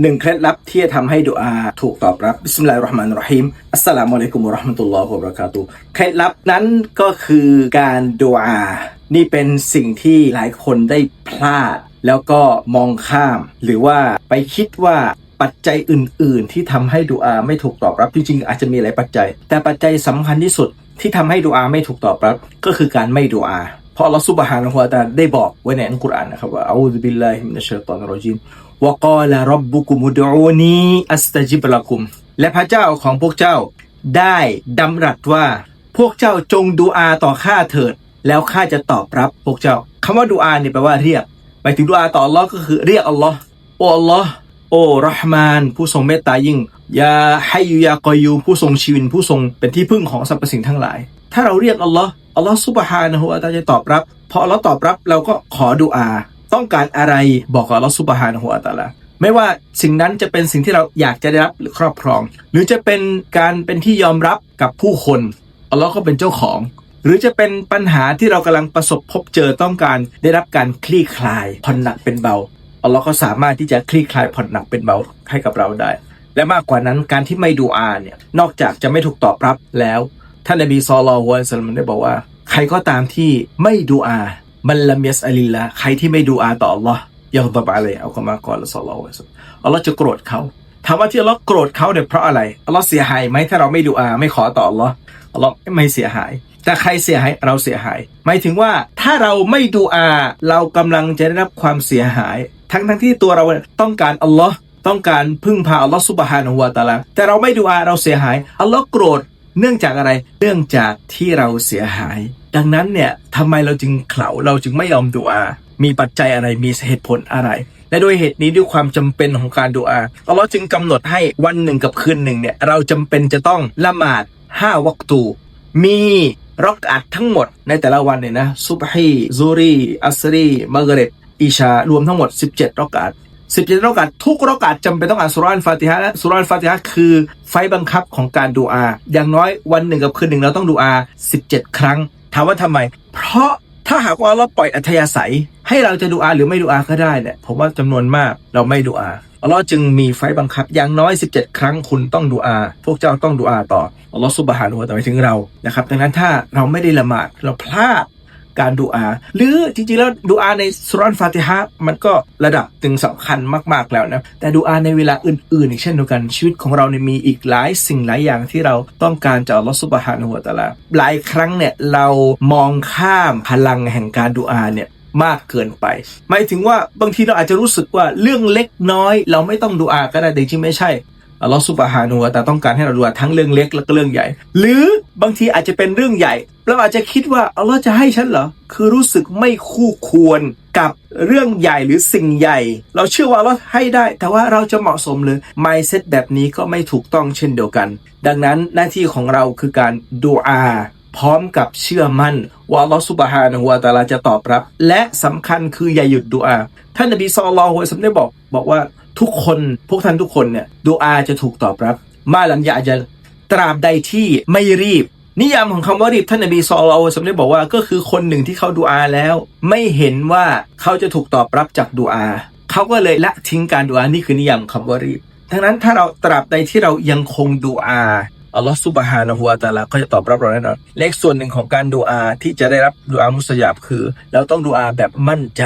หนึ่งเคล็ดลับที่จะทำให้ดุอาถูกตอบรับบิสมิลลาฮิรเราะห์มานิรเราะฮีมอัสสลามุอะลัยกุมวะเราะห์มะตุลลอฮ์วะบะเราะกาตุเคล็ดลับนั้นก็คือการดุอานี่เป็นสิ่งที่หลายคนได้พลาด แล้วก็มองข้าม หรือว่าไปคิดว่าปัจจัยอื่น ๆ ที่ทำให้ดุอาไม่ถูกตอบรับจริงๆอาจจะมีหลายปัจจัย แต่ปัจจัยสำคัญที่สุดที่ทำให้ดุอาไม่ถูกตอบรับ ก็คือการไม่ดุอาเพราะอัลลอฮฺซุบฮานะฮูวะตาได้บอกไว้ในอัลกุรอานนะครับว่าอูซุบิลลาฮิมินัชชัยฏอนิรเราะญีม วกาลรบบุกุมุดอูนีอัสตจิบละกุม และพระเจ้าของพวกเจ้า ได้ดำรัสว่า พวกเจ้าจงดูอาต่อข้าเถิด แล้วข้าจะตอบรับพวกเจ้าคำว่าดูอาเนี่ยแปลว่าเรียกหมายถึงดูอาต่ออัลลอฮ์ก็คือเรียกอัลลอฮ์โอ้อัลลอฮ์โอ้รหมาน ผู้ทรงเมตตายิ่งยาให้ยุยากอยูผู้ทรงชีวินผู้ทรงเป็นที่พึ่งของสรรพสิ่งทั้งหลาย ถ้าเราเรียกอัลลอฮ์อัลลอฮ์ซุบฮานะฮูวะตะอาลาจะตอบรับพออัลลอฮ์ตอบรับเราก็ขอดูอา ต้องการอะไรบอกกับลอฮ์ซุบฮานะฮูวตาลาไม่ว่าสิ่งนั้นจะเป็นสิ่งที่เราอยากจะได้รับหรือครอบครอง หรือจะเป็นการเป็นที่ยอมรับกับผู้คนอัลลอฮ์ก็เป็นเจ้าของ หรือจะเป็นปัญหาที่เรากำลังประสบพบเจอต้องการได้รับการคลี่คลายผ่อนหนักเป็นเบาอัลลอฮ์ก็สามารถที่จะคลี่คลายผ่อนหนักเป็นเบาให้กับเราได้ และมากกว่านั้นการที่ไม่ดูอาเนี่ยนอกจากจะไม่ถูกตอบรับแล้วท่านนบีซอลลอฮุอะลัยฮิวะซัลลัมได้บอกว่า ใครก็ตามที่ไม่ดูอา มันละเมียสอลิลละใครที่ไม่ดูอาต่ออัลลอฮ์ยังตบอะไรเอาคำมากรละซอลลัลลอฮุอะลัยฮิวะซัลลัมอัลลอฮ์จะโกรธเขาถามว่าที่อัลลอฮ์โกรธเขาเนี่ยเพราะอะไรอัลลอฮ์เสียหายไหมถ้าเราไม่ดูอาไม่ขอต่ออัลลอฮ์อัลลอฮ์ไม่เสียหาย แต่ใครเสียหายเราเสียหาย หมายถึงว่าถ้าเราไม่ดูอา เรากำลังจะได้รับความเสียหาย ทั้งทั้งที่ตัวเราต้องการอัลลอฮ์ต้องการพึ่งพาอัลลอฮ์ซุบฮานะฮูวะตาลาแต่เราไม่ดูอาเราเสียหายอัลลอฮ์โกรธ เนื่องจากอะไร เนื่องจากที่เราเสียหาย ดังนั้นเนี่ยทำไมเราจึงเข่าเราจึงไม่ยอมดูอา มีปัจจัยอะไร มีเหตุผลอะไร และด้วยเหตุนี้ด้วยความจำเป็นของการดูอาอัลลอฮ์จึงกำหนดให้วันหนึ่งกับคืนหนึ่งเนี่ยเราจำเป็นจะต้องละหมาดห้าวักตู มีรอกอัดทั้งหมดในแต่ละวันเนี่ยนะซุบฮีซูรี อัสรีมักเรบอิชารวมทั้งหมด 17รอกอัด 17รอกอัดทุกรอกอัดจำเป็นต้องอ่านสุรานฟาติฮะและสุรานฟาติฮะคือไฟบังคับของการดูอา อย่างน้อยวันหนึ่งกับคืนหนึ่งเราต้องดูอา 17 ครั้ง ถามว่าทำไม เพราะถ้าหากว่าเราปล่อยอัธยาศัย ให้เราจะดูอาหรือไม่ดูอาก็ได้เนี่ยผมว่าจำนวนมากเราไม่ดูอาอัลลอฮ์จึงมีไฟบังคับอย่างน้อย 17 ครั้งคุณต้องดูอา พวกเจ้าต้องดูอาต่ออัลลอฮ์ซุบฮานะฮูวะตะอาลาหมายถึงเรานะครับดังนั้นถ้าเราไม่ได้ละหมาดเราพลาด การดูอา หรือจริงๆแล้วดูอาในสุรานฟาติฮะมันก็ระดับถึงสำคัญมากๆแล้วนะ แต่ดูอาในเวลาอื่นๆอีกเช่นเดียวกันชีวิตของเราเนี่ยมีอีกหลายสิ่งหลายอย่างที่เราต้องการจากอัลลอฮ์ซุบฮานะฮูวะตะลาหลายครั้งเนี่ยเรามองข้ามพลังแห่งการดูอาเนี่ยมากเกินไป หมายถึงว่าบางทีเราอาจจะรู้สึกว่าเรื่องเล็กน้อย เราไม่ต้องดูอาก็ได้แต่จริงๆไม่ใช่ อัลลอฮฺสุบฮานูวะแต่ต้องการให้เราดูทั้งเรื่องเล็กแล้วก็เรื่องใหญ่ หรือบางทีอาจจะเป็นเรื่องใหญ่เราอาจจะคิดว่าอัลลอฮ์จะให้ฉันเหรอคือรู้สึกไม่คู่ควรกับเรื่องใหญ่หรือสิ่งใหญ่ เราเชื่อว่าอัลอฮ์ให้ได้ แต่ว่าเราจะเหมาะสมหรือ mindset แบบนี้ก็ไม่ถูกต้องเช่นเดียวกัน ดังนั้นหน้าที่ของเราคือการดูอาพร้อมกับเชื่อมั่น ว่าอัลลอฮฺสุบฮานะฮูวะตาลาจะตอบรับ และสำคัญคืออย่าหยุดดูอาท่านนบีศ็อลลอฮุอะลัยฮิวะซัลลัมได้บอกบอกว่า ทุกคนพวกท่านทุกคนเนี่ยดูอาจะถูกตอบรับ มาลัมยาจะตราบใดที่ไม่รีบ นิยามของคำว่ารีบท่านนบีซอลลัลลอฮุอะลัยฮิวะซัลลัมได้บอกว่าก็คือคนหนึ่งที่เขาดูอาแล้ว ไม่เห็นว่าเขาจะถูกตอบรับจากดูอาเขาก็เลยละทิ้งการดูอานี่คือนิยามของคำว่ารีบดังนั้นถ้าเราตราบใดที่เรายังคงดูอา อัลลอฮฺซุบฮานะฮูวะตะอาลาก็จะตอบรับเราแน่นอนเลขส่วนหนึ่งของการดูอาที่จะได้รับดูอามุสยาบคือ เราต้องดูอาแบบมั่นใจ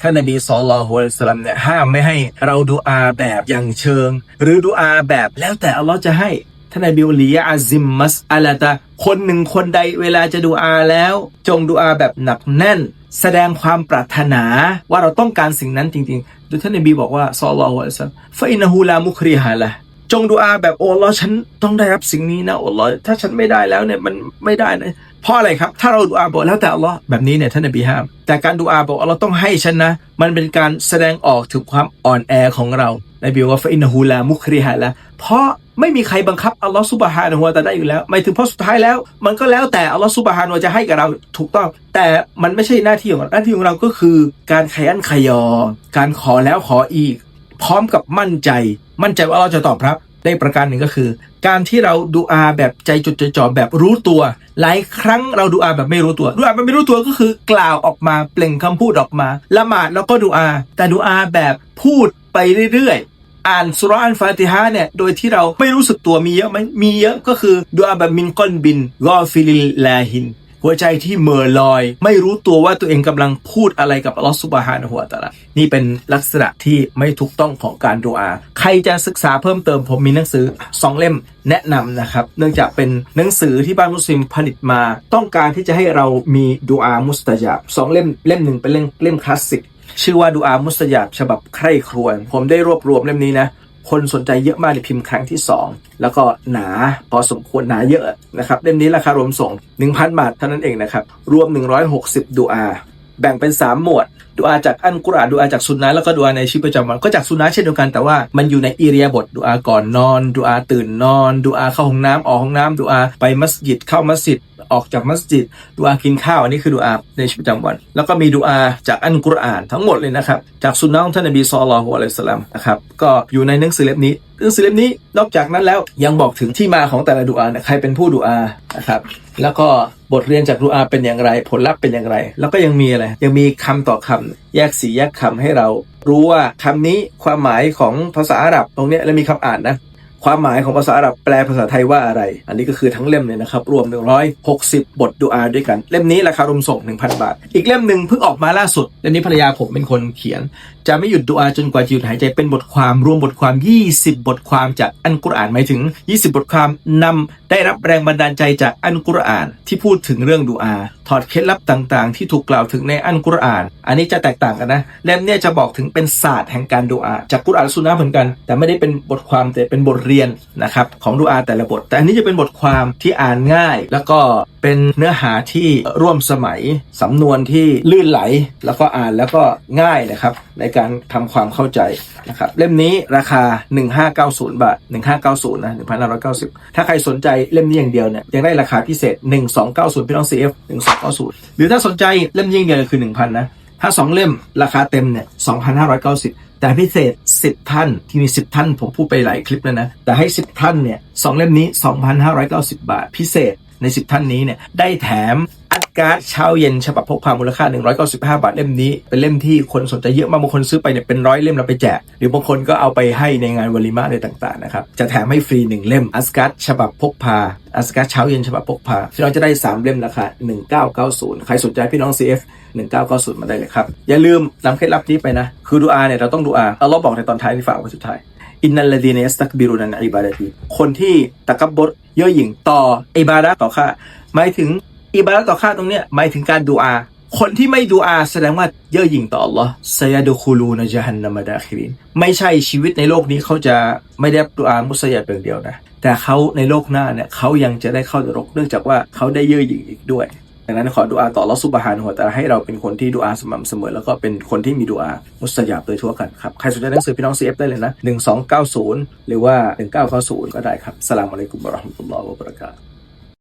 ท่านนบีศ็อลลัลลอฮุอะลัยฮิวะซัลลัมเนี่ยห้ามไม่ให้เราดูอาแบบอย่างเชิง หรือดูอาแบบแล้วแต่อัลลอฮ์จะให้ท่านนบีวลียอาซิมมัสอาลาตาคนหนึ่งคนใดเวลาจะดูอาแล้ว จงดูอาแบบหนักแน่น แสดงความปรารถนาว่าเราต้องการสิ่งนั้นจริงๆดยท่านนบีบอกว่าศ็อลลอฮุอะลัยฮิวะซัลลัมฟะอินนฮูลามุคริฮะละ จงดูอาแบบโอ้ลอฉันต้องได้รับสิ่งนี้นะโอ้ลอถ้าฉันไม่ได้แล้วเนี่ยมันไม่ได้นะเพราะอะไรครับ ถ้าเราดูอาบอกแล้วแต่อัลลอฮ์แบบนี้เนี่ยท่านนบีห้าม แต่การดูอาบอกอัลลอฮ์ต้องให้ฉันนะ มันเป็นการแสดงออกถึงความอ่อนแอของเรานบีว่าฟอินฮูลามุคริฮะละเพราะไม่มีใครบังคับอัลลอฮ์ซุบฮานะฮูวะตะอาได้อยู่แล้วหมายถึงเพราะสุดท้ายแล้ว มันก็แล้วแต่อัลลอฮ์ซุบฮานะฮูวจะให้กับเราถูกต้อง แต่มันไม่ใช่หน้าที่ของเราหน้าที่ของเราก็คือ การขยันขยอ การขอแล้วขออีก พร้อมกับมั่นใจ มั่นใจว่าเราจะตอบรับ ได้ประการหนึ่งก็คือ การที่เราดูอาแบบใจจดใจจ่อแบบรู้ตัว หลายครั้งเราดูอาแบบไม่รู้ตัวดูอาแบบไม่รู้ตัวก็คือกล่าวออกมาเปล่งคำพูดออกมา ละหมาดแล้วก็ดูอา แต่ดูอาแบบพูดไปเรื่อยๆอ่านสุรานฟาติฮะเนี่ย โดยที่เราไม่รู้สึกตัวมีเยอะไหมมีเยอะก็คือดุอาแบบมินก้อนบินกอฟิลิลลาฮิน หัวใจที่เหม่อลอย ไม่รู้ตัวว่าตัวเองกำลังพูดอะไรกับอัลลอฮฺซุบฮานะฮูวตะอาลานี่เป็นลักษณะที่ไม่ถูกต้องของการดูอา ใครจะศึกษาเพิ่มเติมผมมีหนังสือสองเล่มแนะนำนะครับ เนื่องจากเป็นหนังสือที่บ้านมุสลิมผลิตมา ต้องการที่จะให้เรามีดูอามุสตะญาบสองเล่มเล่มหนึ่งเป็นเล่มเล่มคลาสสิกชื่อว่าดูอามุสตะญาบฉบับใคร่ครวญผมได้รวบรวมเล่มนี้นะ คนสนใจเยอะมากในพิมพ์ครั้งที่ 2 แล้วก็หนาพอสมควรหนาเยอะนะครับเล่มนี้ราคารวมส่ง 1,000 บาทเท่านั้นเองนะครับรวม 160 ดูอา แบ่งเป็น 3 หมวดดูอาจากอันกุรอานดูอาจากซุนนะแล้วก็ดูอาในชีวิตประจำวันก็จากซุนนะเช่นเดียวกันแต่ว่ามันอยู่ในอิเรียาบทดูอาก่อนนอนดูอาตื่นนอนดูอาเข้าห้องน้ำออกห้องน้ำดูอาไปมัสยิดเข้ามัสยิดออกจากมัสยิดดูอากินข้าวอันนี้คือดูอาในชีวิตประจำวัน แล้วก็มีดูอาจากอันกุรอานทั้งหมดเลยนะครับ จากสุนนะของท่านนบีศ็อลลอฮุอะลัยฮิวะซัลลัมนะครับก็อยู่ในหนังสือเล่มนี้หนังสือเล่มนี้นอกจากนั้นแล้วยังบอกถึงที่มาของแต่ละดูอานะใครเป็นผู้ดูอานะครับแล้วก็บทเรียนจากดูอาเป็นอย่างไร ผลลัพธ์เป็นอย่างไร แล้วก็ยังมีอะไรยังมีคำต่อคำแยกสีแยกคำให้เรารู้ว่าคำนี้ความหมายของภาษาอาหรับตรงนี้แล้วมีคำอ่านนะความหมายของภาษาอาหรับแปลภาษาไทยว่าอะไร อันนี้ก็คือทั้งเล่มเลยนะครับ รวม 160 บทดูอาด้วยกัน เล่มนี้ราคารวมส่ง 1,000 บาท อีกเล่มหนึ่งเพิ่งออกมาล่าสุด เล่มนี้ภรรยาผมเป็นคนเขียนจะไม่หยุดดูอาจนกว่าจะหยุดหายใจเป็นบทความรวมบทความ 20 บทความจากอันกุรอานหมายถึง 20 บทความนำได้รับแรงบันดาลใจจากอันกุรอาน ที่พูดถึงเรื่องดูอา ถอดเคล็ดลับต่างๆ ที่ถูกกล่าวถึงในอันกุรอาน อันนี้จะแตกต่างกันนะเล่มนี่ยจะบอกถึงเป็นศาสตร์แห่งการดูอา จากกุรอานและซุนนะเหมือนกัน แต่ไม่ได้เป็นบทความแต่เป็นบทเรียนนะครับของดูอาแต่ละบท แต่อันนี้จะเป็นบทความที่อ่านง่าย แล้วก็เป็นเนื้อหาที่ร่วมสมัย สำนวนที่ลื่นไหล แล้วก็อ่านแล้วก็ง่ายนะครับ ในการทำความเข้าใจนะครับ เล่มนี้ราคา 1590 บาท 1590 นะ 1590 ถ้าใครสนใจเล่มนี้อย่างเดียวเนี่ยยังได้ราคาพิเศษ 1290 พี่น้อง CF 1290 หรือถ้าสนใจเล่มนี้อย่างเดียวคือ 1,000 นะ ถ้า 2 เล่มราคาเต็มเนี่ย 2,590แต่พิเศษ 10 ท่าน ที่มี 10 ท่านผมพูดไปหลายคลิปแล้วนะ แต่ให้ 10 ท่านเนี่ยสองเล่มนี้ 2,590 บาท พิเศษ ใน 10 ท่านนี้เนี่ยได้แถมอัดการ์ดเช้าเย็นฉบับพกพามูลค่า 195 บาทเล่มนี้ เป็นเล่มที่คนสนใจเยอะมากบางคนซื้อไปเนี่ยเป็นร้อยเล่มแล้วไปแจก หรือบางคนก็เอาไปให้ในงานวลิมาอะไรต่างๆนะครับจะแถมให้ฟรี 1 เล่มอัสการ์ดฉบับพกพาอัสการ์ดเช้าเย็นฉบับพกพาพี่น้องจะได้ 3 เล่มราคา 1990 ใครสนใจพี่น้อง CF 1990 มาได้เลยครับอย่าลืมนำเคล็ดลับนี้ไปนะคือดูอาเนี่ยเราต้องดูอาอัลลอบอกในตอนท้ายที่ฝากไว้สุดท้าย อินนัลลดีเนสตักบิรุนันอิบาดะตีคนที่ตะกับบดเย่อหยิ่งต่ออิบาดะต่อข้าหมายถึงอิบาดะต่อข้าตรงเนี้ยหมายถึงการดูอา คนที่ไม่ดูอาแสดงว่าเย่อหยิ่งต่ออัลลอฮ์ซยาดุคูลูนจฮันนัมดาคิรินไม่ใช่ชีวิตในโลกนี้เขาจะไม่ได้ดูอามุสยัดเพียงเดียวนะ แต่เขาในโลกหน้าเนี่ยเขายังจะได้เข้านรกเนื่องจากว่าเขาได้เย่อหยิ่งอีกด้วย ดังนั้นขอดุอาต่อลอสุบฮานหัวแต่ให้เราเป็นคนที่ดุอาสม่ำเสมอ แล้วก็เป็นคนที่มีดุอามุสยาบโดยทั่วกันครับใครสนใจหนังสือพี่น้องซีเอฟได้เลยนะ 1290 หรือว่า 1990 ก็ได้ครับสลามอะลัยกุมบะราะห์มะตุลลอฮ์วะบะเราะกาตุ